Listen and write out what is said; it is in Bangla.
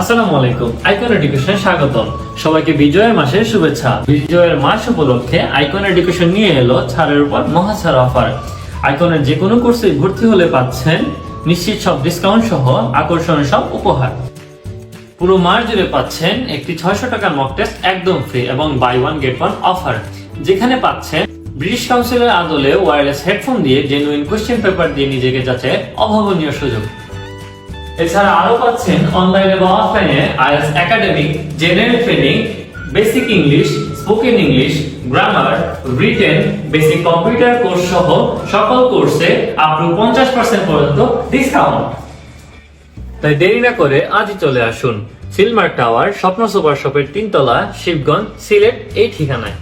আসসালামু আলাইকুম আইকন এডুকেশনে স্বাগতম। সবাইকে বিজয়ের মাসের শুভেচ্ছা। বিজয়ের মাস উপলক্ষে আইকন এডুকেশন নিয়ে এলো ছাড়ের উপর অফার। আইকনের যে কোনো কোর্সে ভর্তি হলে পাচ্ছেন নিশ্চিত সব ডিসকাউন্ট সহ সব উপহার। পুরো মাস জুড়ে পাচ্ছেন একটি ছয়শো টাকার মক টেস্ট একদম ফ্রি এবং buy one get one offer যেখানে পাচ্ছেন ব্রিটিশ কাউন্সিলের আদলে ওয়্যারলেস হেডফোন দিয়ে জেনুইন কোশ্চেন পেপার দিয়ে নিজেকে যাচ্ছে অভাবনীয় সুযোগ। এছাড়া আরও পাচ্ছেন অনলাইনে বা অফলাইনে IELTS academic general training basic English spoken English grammar written basic computer course সহ সকল কোর্সে আপ টু পঞ্চাশ পার্সেন্ট পর্যন্ত ডিসকাউন্ট তাই দেরি না করে আজই চলে আসুন। সিলমার টাওয়ার স্বপ্ন সুপার শপের তিনতলা, শিবগঞ্জ, সিলেট, এই ঠিকানায়।